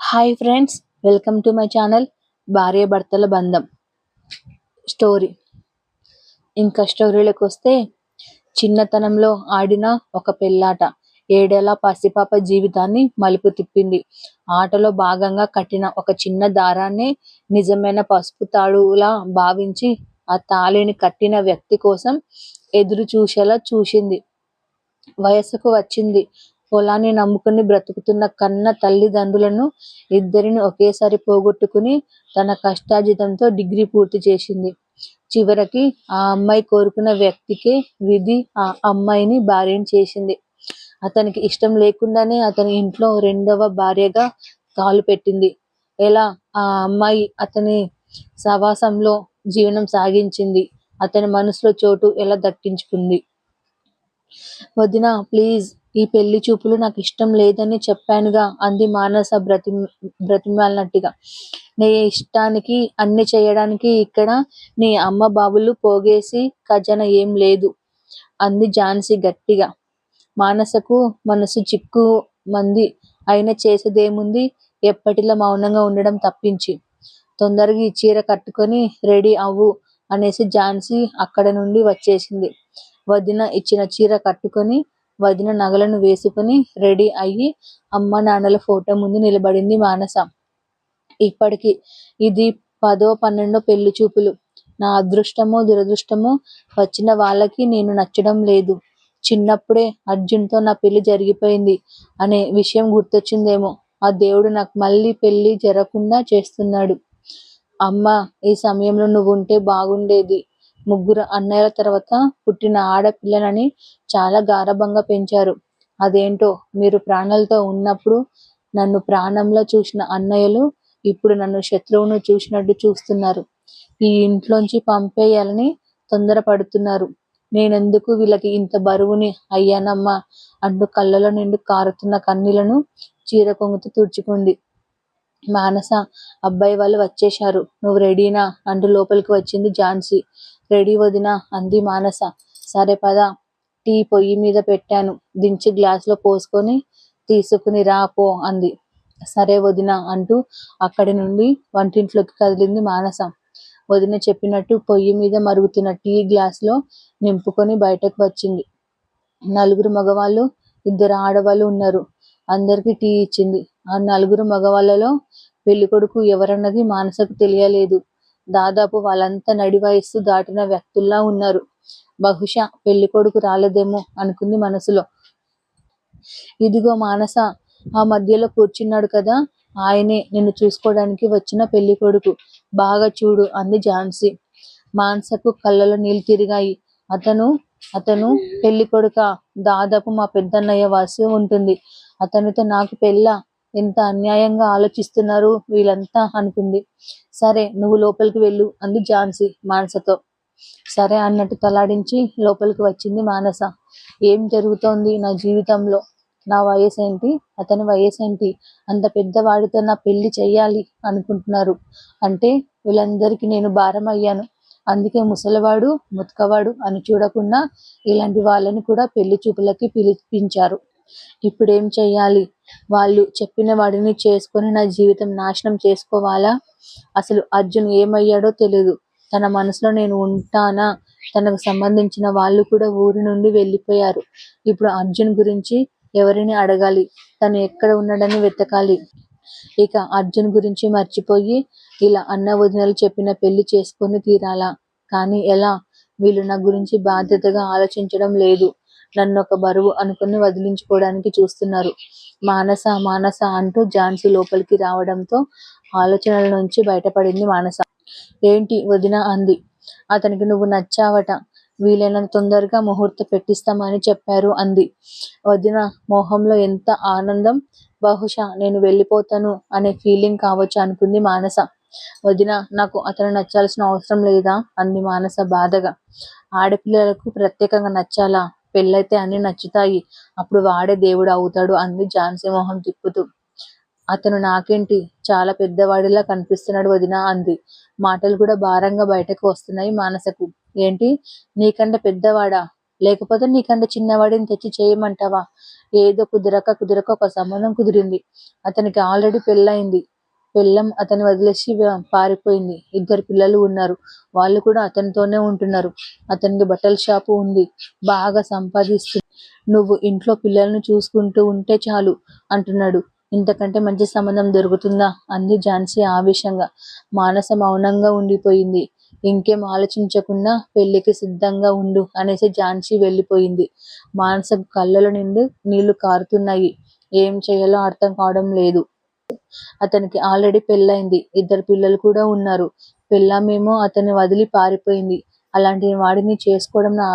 Hi friends welcome to my channel భార్య భర్తల బంధం స్టోరీ ఇంకా స్టోరీలోకి వస్తే చిన్నతనంలో ఆడిన ఒక పెళ్ళాట. ఏడేళ్ళ పసిపాప జీవితాన్ని మలుపు తిప్పింది. ఆటలో భాగంగా కట్టిన ఒక చిన్న దారాన్ని నిజమైన పసుపు తాడులా భావించి ఆ తాళిని కట్టిన వ్యక్తి కోసం ఎదురు చూసేలా చూసింది. వయసుకు వచ్చింది. పొలాన్ని నమ్ముకుని బ్రతుకుతున్న కన్న తల్లిదండ్రులను ఇద్దరిని ఒకేసారి పోగొట్టుకుని తన కష్టార్జితంతో డిగ్రీ పూర్తి చేసింది. చివరికి ఆ అమ్మాయి కోరుకున్న వ్యక్తికే విధి ఆ అమ్మాయిని భార్యని చేసింది. అతనికి ఇష్టం లేకుండానే అతని ఇంట్లో రెండవ భార్యగా కాలు పెట్టింది. ఎలా? ఆ అమ్మాయి అతని సవాసంలో జీవనం సాగించింది. అతని మనసులో చోటు ఎలా దక్కించుకుంది? వదినా ప్లీజ్. ఈ పెళ్ళి చూపులు నాకు ఇష్టం లేదని చెప్పానుగా అంది మానస బ్రతి బ్రతిమాలినట్టుగా. నీ ఇష్టానికి అన్ని చేయడానికి ఇక్కడ నీ అమ్మ బాబులు పోగేసి ఖజాన ఏం లేదు అంది ఝాన్సీ గట్టిగా. మానసకు మనసు చిక్కు మంది అయినా చేసేదేముంది? ఎప్పటిలా మౌనంగా ఉండడం తప్పించి. తొందరగా ఈ చీర కట్టుకొని రెడీ అవ్వు అనేసి ఝాన్సీ అక్కడ నుండి వచ్చేసింది. వదిన ఇచ్చిన చీర కట్టుకొని వదిన నగలను వేసుకుని రెడీ అయ్యి అమ్మ నాన్నల ఫోటో ముందు నిలబడింది మానస. ఇప్పటికి ఇది పదో పన్నెండో పెళ్ళి చూపులు. నా అదృష్టమో దురదృష్టమో వచ్చిన వాళ్ళకి నేను నచ్చడం లేదు. చిన్నప్పుడే అర్జున్తో నా పెళ్ళి జరిగిపోయింది అనే విషయం గుర్తొచ్చిందేమో. ఆ దేవుడు నాకు మళ్ళీ పెళ్ళి జరగకుండా చేస్తున్నాడు. అమ్మ ఈ సమయంలో నువ్వు ఉంటే బాగుండేది. ముగ్గురు అన్నయ్యల తర్వాత పుట్టిన ఆడపిల్లలని చాలా గారభంగా పెంచారు. అదేంటో మీరు ప్రాణాలతో ఉన్నప్పుడు నన్ను ప్రాణంలో చూసిన అన్నయ్యలు ఇప్పుడు నన్ను శత్రువును చూసినట్టు చూస్తున్నారు. ఈ ఇంట్లోంచి పంపేయాలని తొందరపడుతున్నారు. నేనెందుకు వీళ్ళకి ఇంత బరువుని అయ్యానమ్మా అంటూ కళ్ళలో నిండు కారుతున్న కన్నీలను చీర కొంగుతూ తుడుచుకుంది. మానస అబ్బాయి వాళ్ళు వచ్చేశారు. నువ్వు రెడీనా అంటూ లోపలికి వచ్చింది ఝాన్సీ. రెడీ వదినా అంది మానస. సరే పద టీ పొయ్యి మీద పెట్టాను. దించి గ్లాసులో పోసుకొని తీసుకుని రా పో అంది. సరే వదిన అంటూ అక్కడి నుండి వంటింట్లోకి కదిలింది మానస. వదిన చెప్పినట్టు పొయ్యి మీద మరుగుతున్న టీ గ్లాసులో నింపుకొని బయటకు వచ్చింది. నలుగురు మగవాళ్ళు ఇద్దరు ఆడవాళ్ళు ఉన్నారు. అందరికి టీ ఇచ్చింది. ఆ నలుగురు మగవాళ్ళలో పెళ్ళికొడుకు ఎవరన్నది మానసకు తెలియలేదు. దాదాపు వాళ్ళంతా నడి వయస్సు దాటిన వ్యక్తుల్లా ఉన్నారు. బహుశా పెళ్ళి కొడుకు రాలేదేమో అనుకుంది మనసులో. ఇదిగో మానస ఆ మధ్యలో కూర్చున్నాడు కదా ఆయనే నిన్ను చూసుకోవడానికి వచ్చిన పెళ్ళి కొడుకు. బాగా చూడు అంది ఝాన్సీ. మానసకు కళ్ళలో నీళ్ళు తిరిగాయి. అతను అతను పెళ్ళి కొడుక? దాదాపు మా పెద్దన్నయ్య వాసి ఉంటుంది. అతనితో నాకు పెళ్ళ? ఎంత అన్యాయంగా ఆలోచిస్తున్నారు వీళ్ళంతా అనుకుంది. సరే నువ్వు లోపలికి వెళ్ళు అంది ఝాన్సీ మానసతో. సరే అన్నట్టు తలాడించి లోపలికి వచ్చింది మానస. ఏం జరుగుతోంది నా జీవితంలో? నా వయసు ఏంటి అతని వయసు ఏంటి అంత పెద్దవాడితో నా పెళ్ళి చేయాలి అనుకుంటున్నారు. అంటే వీళ్ళందరికీ నేను భారం అయ్యాను. అందుకే ముసలివాడు ముతకవాడు అని చూడకుండా ఇలాంటి వాళ్ళని కూడా పెళ్ళి చూపులకి పిలిపించారు. ఇప్పుడేం చేయాలి వాళ్ళు చెప్పిన వాడిని చేసుకొని నా జీవితం నాశనం చేసుకోవాలా? అసలు అర్జున్ ఏమయ్యాడో తెలియదు తన మనసులో నేను ఉంటానా? తనకు సంబంధించిన వాళ్ళు కూడా ఊరి నుండి వెళ్ళిపోయారు. ఇప్పుడు అర్జున్ గురించి ఎవరిని అడగాలి? తను ఎక్కడ ఉన్నాడని వెతకాలి. ఇక అర్జున్ గురించి మర్చిపోయి ఇలా అన్న వదినలు చెప్పిన పెళ్ళి చేసుకొని తీరాలా? కానీ ఎలా? వీళ్ళు నా గురించి బాధ్యతగా ఆలోచించడం లేదు. నన్ను ఒక బరువు అనుకుని వదిలించుకోవడానికి చూస్తున్నారు. మానస మానస అంటూ ఝాన్సీ లోపలికి రావడంతో ఆలోచనల నుంచి బయటపడింది మానస. ఏంటి వదిన అంది. అతనికి నువ్వు నచ్చావట. వీలైనంత తొందరగా ముహూర్తం పెట్టిస్తామని చెప్పారు అంది. వదిన మోహంలో ఎంత ఆనందం. బహుశా నేను వెళ్ళిపోతాను అనే ఫీలింగ్ కావచ్చు అనుకుంది మానస. వదిన నాకు అతను నచ్చాల్సిన అవసరం లేదా? అంది మానస బాధగా. ఆడపిల్లలకు ప్రత్యేకంగా నచ్చాలా? పెళ్ళైతే అన్ని నచ్చుతాయి. అప్పుడు వాడే దేవుడు అవుతాడు. అంది ఝాన్సీ మొహం తిప్పుతూ. అతను నాకేంటి? చాలా పెద్దవాడిలా కనిపిస్తున్నాడు వదిన అంది. మాటలు కూడా భారంగా బయటకు వస్తున్నాయి మానసకు. ఏంటి? నీకంటే పెద్దవాడా? లేకపోతే నీకంటే చిన్నవాడిని తెచ్చి చేయమంటావా? ఏదో కుదరక కుదరక ఒక సంబంధం కుదిరింది. అతనికి ఆల్రెడీ పెళ్ళయింది. పెళ్ళం అతను వదిలేసి పారిపోయింది. ఇద్దరు పిల్లలు ఉన్నారు. వాళ్ళు కూడా అతనితోనే ఉంటున్నారు. అతనికి బట్టల షాపు ఉంది. బాగా సంపాదిస్తుంది నువ్వు ఇంట్లో పిల్లల్ని చూసుకుంటూ ఉంటే చాలు అంటున్నాడు. ఇంతకంటే మంచి సంబంధం దొరుకుతుందా? అంది ఝాన్సీ ఆవేశంగా. మానస మౌనంగా ఉండిపోయింది. ఇంకేం ఆలోచించకుండా పెళ్ళికి సిద్ధంగా ఉండు అనేసి ఝాన్సీ వెళ్ళిపోయింది. మానస కళ్ళలో నిండు నీళ్ళు కారుతున్నాయి. ఏం చేయాలో అర్థం కావడం లేదు. అతనికి ఆల్రెడీ పెళ్ళైంది ఇద్దరు పిల్లలు కూడా ఉన్నారు. పెళ్ళామేమో అతన్ని వదిలి పారిపోయింది. అలాంటి వాడిని చేసుకోవడం నా